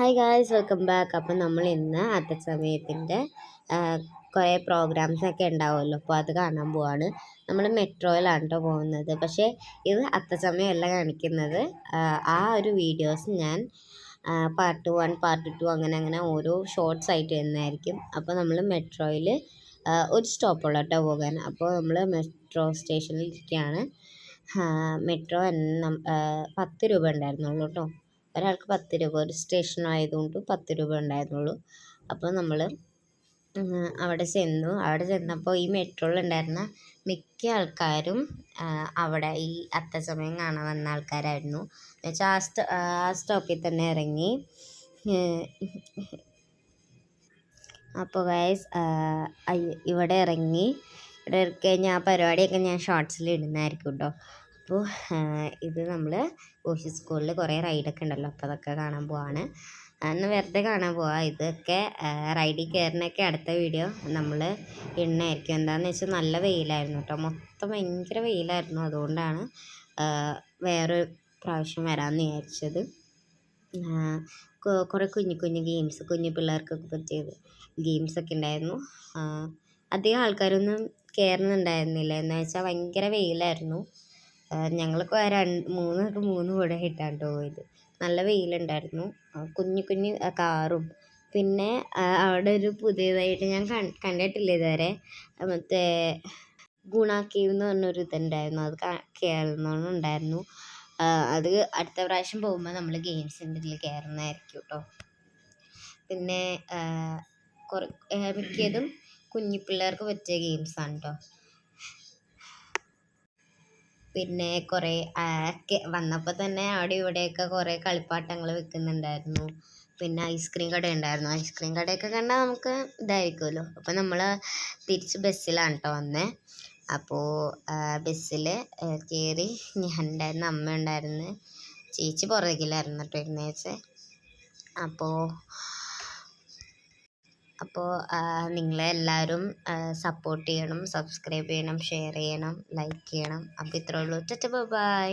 Hi guys welcome back അപ്പം നമ്മൾ ഇന്ന് അത്തച്ചമയത്തിന്റെ കുറേ പ്രോഗ്രാംസ് ഒക്കെ ഉണ്ടാവുമല്ലോ. അപ്പോൾ അത് കാണാൻ പോവാണ്. നമ്മൾ മെട്രോയിലാണ് കേട്ടോ പോകുന്നത്. പക്ഷേ ഇത് അത്തച്ചമയമല്ല കാണിക്കുന്നത്. ആ ഒരു വീഡിയോസ് ഞാൻ പാർട്ട് വൺ പാർട്ട് ടു അങ്ങനെ അങ്ങനെ ഓരോ ഷോർട്സ് ആയിട്ട് വരുന്നതായിരിക്കും. അപ്പോൾ നമ്മൾ മെട്രോയിൽ ഒരു സ്റ്റോപ്പുള്ള കേട്ടോ പോകാൻ. അപ്പോൾ നമ്മൾ മെട്രോ സ്റ്റേഷനിൽ ഇരിക്കുകയാണ്. മെട്രോ പത്ത് രൂപ ഉണ്ടായിരുന്നുള്ളൂ കേട്ടോ ഒരാൾക്ക് പത്ത് രൂപ ഒരു സ്റ്റേഷൻ ആയതുകൊണ്ട് പത്ത് രൂപ ഉണ്ടായിരുന്നുള്ളൂ. അപ്പോൾ നമ്മൾ അവിടെ ചെന്നു. അവിടെ ചെന്നപ്പോൾ ഈ മെട്രോയിൽ ഉണ്ടായിരുന്ന മിക്ക ആൾക്കാരും അവിടെ ഈ അത്തസമയം കാണാൻ വന്ന ആൾക്കാരായിരുന്നു. എന്നുവെച്ചാൽ ആ സ്റ്റോ ആ സ്റ്റോപ്പിൽ തന്നെ ഇറങ്ങി. അപ്പോൾ വയസ് ഇവിടെ ഇറങ്ങി. ഇവിടെ ഇറക്കി കഴിഞ്ഞാൽ ആ പരിപാടിയൊക്കെ ഞാൻ ഷോർട്സിൽ ഇടുന്നതായിരിക്കും കേട്ടോ അപ്പോൾ ഇത് നമ്മൾ ഓഷി സ്കൂളിൽ കുറേ റൈഡൊക്കെ ഉണ്ടല്ലോ അപ്പോൾ അതൊക്കെ കാണാൻ പോവാണ്. അന്ന് വെറുതെ കാണാൻ പോവാം. ഇതൊക്കെ റൈഡിൽ കയറിനൊക്കെ അടുത്ത വീഡിയോ നമ്മൾ ഇടുന്നതായിരിക്കും. എന്താണെന്ന് വെച്ചാൽ നല്ല വെയിലായിരുന്നു കേട്ടോ. മൊത്തം ഭയങ്കര വെയിലായിരുന്നു. അതുകൊണ്ടാണ് വേറൊരു പ്രാവശ്യം വരാമെന്ന് വിചാരിച്ചത്. കുറേ കുഞ്ഞു കുഞ്ഞു ഗെയിംസ് കുഞ്ഞു പിള്ളേർക്കൊക്കെ പറ്റിയത് ഗെയിംസൊക്കെ ഉണ്ടായിരുന്നു. അധികം ആൾക്കാരൊന്നും കയറുന്നുണ്ടായിരുന്നില്ല. എന്ന് വെച്ചാൽ ഭയങ്കര വെയിലായിരുന്നു. ഞങ്ങളൊക്കെ രണ്ട് മൂന്ന് മൂന്ന് കുട ഇട്ടാണ് പോയത്. നല്ല വെയിലുണ്ടായിരുന്നു. കുഞ്ഞു കുഞ്ഞു കാറും. പിന്നെ അവിടെ ഒരു പുതിയതായിട്ട് ഞാൻ കണ്ടിട്ടില്ല ഇതുവരെ? മറ്റേ ഗുണ കേവ് എന്ന് പറഞ്ഞൊരു ഇതുണ്ടായിരുന്നു. അത് കയറുന്നുണ്ടായിരുന്നു അത് അടുത്ത പ്രാവശ്യം പോകുമ്പോൾ നമ്മൾ ഗെയിംസിന്റെ ഇതിൽ കയറുന്നതായിരിക്കും കേട്ടോ പിന്നെ കുറ മിക്കതും കുഞ്ഞു പിള്ളേർക്ക് പറ്റിയ ഗെയിംസാണ് കേട്ടോ പിന്നെ കുറേ വന്നപ്പോൾ തന്നെ അവിടെ ഇവിടെയൊക്കെ കുറേ കളിപ്പാട്ടങ്ങൾ വിൽക്കുന്നുണ്ടായിരുന്നു പിന്നെ ഐസ്ക്രീം കട ഉണ്ടായിരുന്നു ഐസ്ക്രീം കടയൊക്കെ കണ്ടാൽ നമുക്ക് ഇതായിരിക്കുമല്ലോ അപ്പോൾ നമ്മൾ തിരിച്ച് ബസ്സിലാണ് കേട്ടോ വന്നേ. അപ്പോൾ ബസ്സിൽ കയറി ഞാൻ ഉണ്ടായിരുന്നു അമ്മ ഉണ്ടായിരുന്നു ചേച്ചി പുറകിലായിരുന്നു കേട്ടോ ഇരുന്നേച്ച് അപ്പോൾ അപ്പോൾ നിങ്ങളെല്ലാവരും സപ്പോർട്ട് ചെയ്യണം സബ്സ്ക്രൈബ് ചെയ്യണം ഷെയർ ചെയ്യണം ലൈക്ക് ചെയ്യണം. അപ്പോൾ ഇത്രയേ ഉള്ളൂ. ബൈ